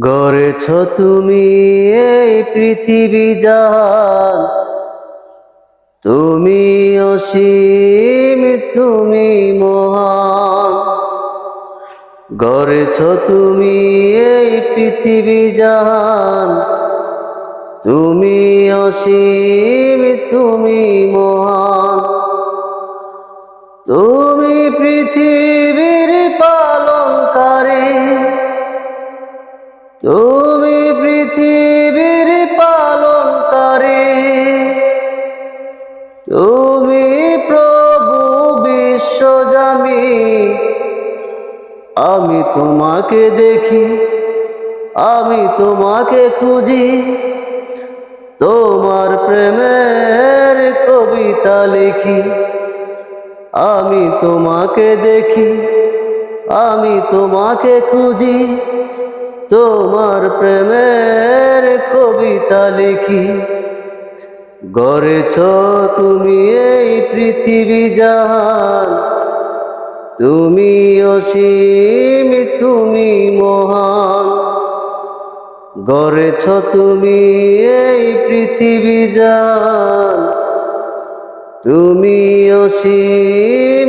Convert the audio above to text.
গড়েছ তুমি এই পৃথিবী জান তুমি অসীম, তুমি মহান। গড়েছ তুমি এই পৃথিবী জান তুমি অসীম, তুমি মহান। তুমি পৃথিবীর তুমি পৃথিবীর পালনকারী। তুমি প্রভু বিশ্বজামি আমি তোমাকে দেখি, আমি তোমাকে খুঁজি। তোমার প্রেমের কবিতা লিখি। আমি তোমাকে দেখি, আমি তোমাকে খুঁজি। তোমার প্রেমের কবিতা লিখি। গড়েছ তুমি এই পৃথিবী জাহান। তুমি অসীম, তুমি মহান। গড়েছ তুমি এই পৃথিবী জান তুমি অসীম